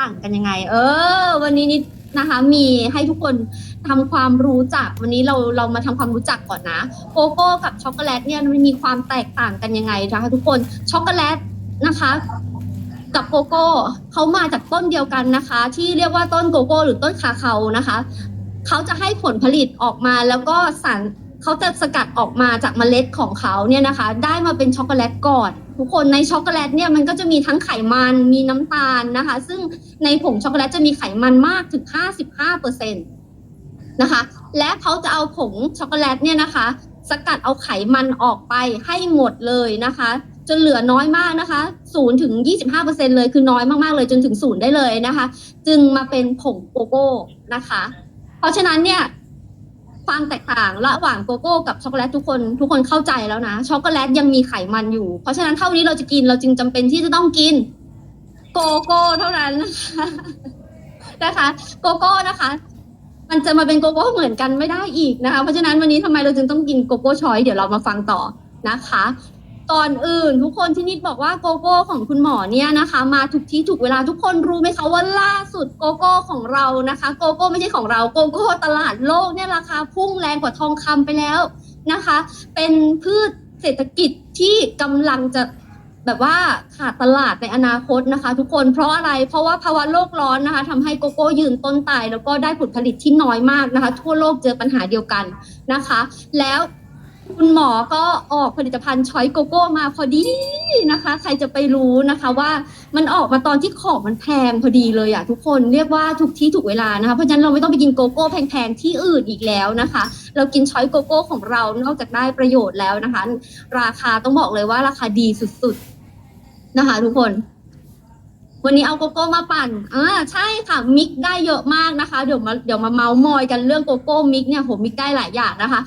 ต่างกันยังไง เออ วันนี้นิดนะคะ มีให้ทุกคนทำความรู้จัก วันนี้เราเรามาทำความรู้จักก่อนนะ โกโก้กับช็อกโกแลตเนี่ยมันมีความแตกต่างกันยังไงนะคะทุกคนช็อกโกแลตนะคะกับโกโก้เขามาจากต้นเดียวกันนะคะ ที่เรียกว่าต้นโกโก้ หรือต้นคาเคานะคะเขาจะให้ผลผลิตออกมาแล้วก็สาร เขาจะสกัดออกมาจากเมล็ดของเขาเนี่ยนะคะ ได้มาเป็นช็อกโกแลตก่อน ทุกคนในช็อกโกแลตเนี่ยมันก็จะมีทั้งไขมันมีน้ำตาลนะคะ ซึ่งในผงช็อกโกแลตจะมีไขมันมากถึง 55เปอร์เซ็นต์นะคะ และเขาจะเอาผงช็อกโกแลตเนี่ยนะคะ สกัดเอาไขมันออกไปให้หมดเลยนะคะ จนเหลือน้อยมากนะคะ0ถึง 25%เลยคือน้อยมากๆเลยจนถึงศูนย์ได้เลยนะคะ จึงมาเป็นผงโกโก้นะคะ เพราะฉะนั้นเนี่ย ความแตกต่างระหว่างโกโก้กับช็อกโกแลตทุกคนทุกคนเข้าใจแล้วนะช็อกโกแลตยังมีไขมันอยู่ เพราะฉะนั้นเท่านี้เราจะกินเราจึงจำเป็นที่จะต้องกิน โกโก้เท่านั้นนะคะนะคะโกโก้นะคะ มันจะมาเป็นโกโก้เหมือนกันไม่ได้อีกนะคะ เพราะฉะนั้นวันนี้ทำไมเราจึงต้องกินโกโก้ชอยเดี๋ยวเรามาฟังต่อนะคะ ก่อนอื่น ทุกคนที่นิดบอกว่าโกโก้ของคุณหมอเนี่ยนะคะ มาถูกที่ถูกเวลาทุกคนรู้ไหมคะว่าล่าสุดโกโก้ของเรานะคะ โกโก้ไม่ใช่ของเราโกโก้ตลาดโลกเนี่ยราคาพุ่งแรงกว่าทองคำไปแล้วนะคะ เป็นพืชเศรษฐกิจที่กำลังจะแบบว่าขาดตลาดในอนาคตนะคะ ทุกคนเพราะอะไรเพราะว่าภาวะโลกร้อนนะคะทำให้โกโก้ยืนต้นตายแล้วก็ได้ผลผลิตที่น้อยมากนะคะ ทั่วโลกเจอปัญหาเดียวกันนะคะ แล้ว คุณหมอก็ออกผลิตภัณฑ์ชอยโกโก้มาพอดีนะคะ ใครจะไปรู้นะคะว่ามันออกมาตอนที่ของมันแพงพอดีเลยอะทุกคนเรียกว่าถูกที่ถูกเวลานะคะ เพราะฉะนั้นเราไม่ต้องไปกินโกโก้แพงๆที่อื่นอีกแล้วนะคะ เรากินช้อยโกโก้ของเรานอกจากได้ประโยชน์แล้วนะคะ ราคาต้องบอกเลยว่าราคาดีสุดๆนะคะ ทุกคนวันนี้เอาโกโก้มาปั่น อ่า ใช่ค่ะ มิกได้เยอะมากนะคะ เดี๋ยวมา เดี๋ยวมาเมาส์มอยกันเรื่องโกโก้มิกเนี่ยผมมิกได้หลายอย่างนะคะ